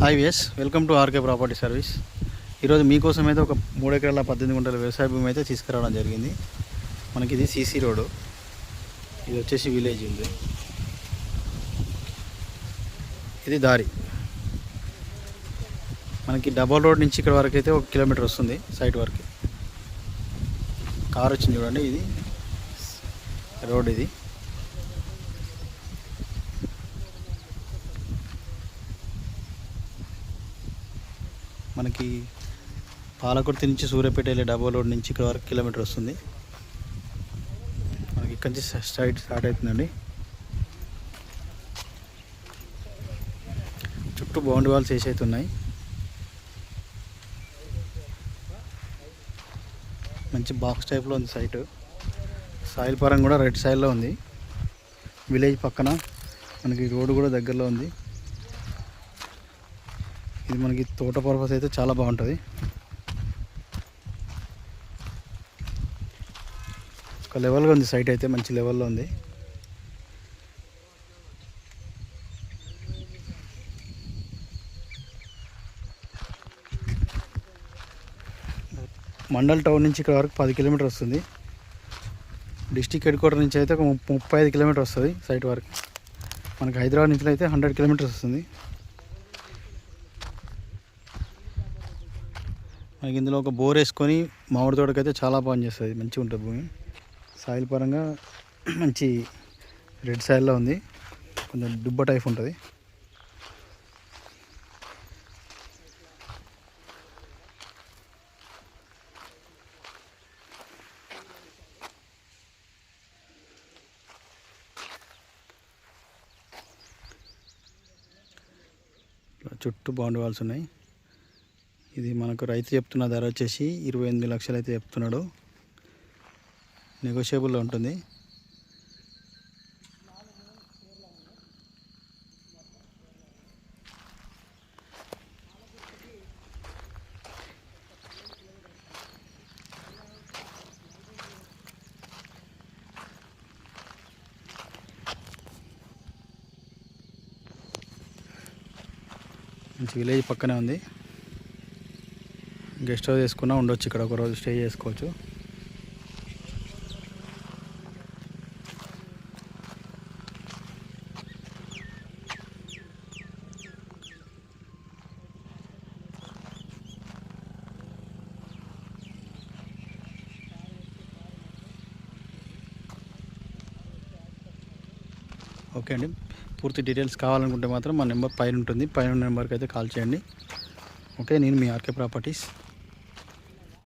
Hi VS welcome to RK property service ఈరోజు మీకోసం అయితే ఒక మూడు ఎకరాల పద్దెనిమిది గుంటల వ్యవసాయ భూమి అయితే తీసుకురావడం జరిగింది. మనకి ఇది సీసీ రోడ్. ఇది వచ్చేసి విలేజ్ ఉంది. ఇది దారి. మనకి డబల్ రోడ్ నుంచి ఇక్కడ వరకు అయితే ఒక కిలోమీటర్ వస్తుంది సైట్ వరకు. కార్ వచ్చింది చూడండి ఇది. రోడ్ ఇది. మనకి పాలకుర్తి నుంచి సూర్యాపేట వెళ్ళే డబల్ రోడ్ నుంచి ఇక్కడ వరకు కిలోమీటర్ వస్తుంది. మనకి ఇక్కడి నుంచి స్ట్రైట్ స్టార్ట్ అవుతుందండి. చుట్టూ బౌండరీ వాల్స్ వేసి అయితే ఉన్నాయి. మంచి బాక్స్ టైప్లో ఉంది సైట్. సాయిల్ పరంగా కూడా రైట్ సైడ్లో ఉంది. విలేజ్ పక్కన మనకి రోడ్డు కూడా దగ్గరలో ఉంది. ఇది మనకి తోట పర్పస్ అయితే చాలా బాగుంటుంది. ఒక లెవెల్గా ఉంది సైట్ అయితే మంచి లెవెల్లో ఉంది. మండల్ టౌన్ నుంచి ఇక్కడ వరకు పది కిలోమీటర్ వస్తుంది. డిస్టిక్ హెడ్ క్వార్టర్ నుంచి అయితే ఒక ముప్పై ఐదు కిలోమీటర్ వస్తుంది సైట్ వరకు. మనకి హైదరాబాద్ నుంచి అయితే హండ్రెడ్ కిలోమీటర్స్ వస్తుంది. మనకి ఇందులో ఒక బోర్ వేసుకొని మామిడి తోటకైతే చాలా పనిచేస్తుంది చేస్తుంది. మంచిగా ఉంటుంది భూమి. సాయిల్ పరంగా మంచి రెడ్ సాయిల్లో ఉంది. కొంచెం దుబ్బ టైప్ ఉంటుంది. చుట్టూ బౌండరీ వాల్స్ ఉన్నాయి. ఇది మనకు రైతు చెప్తున్న ధర వచ్చేసి ఇరవై ఎనిమిది లక్షలు అయితే చెప్తున్నాడు నెగోషియబుల్లో ఉంటుంది. మంచి విలేజ్ పక్కనే ఉంది. గెస్ట్ హౌస్ వేసుకున్నా ఉండొచ్చు ఇక్కడ ఒక రోజు స్టే చేసుకోవచ్చు. ఓకే అండి. పూర్తి డీటెయిల్స్ కావాలనుకుంటే మాత్రం మా నెంబర్ పైన ఉంటుంది. పైన నెంబర్కి అయితే కాల్ చేయండి. ఓకే నేను మీ ఆర్కే ప్రాపర్టీస్.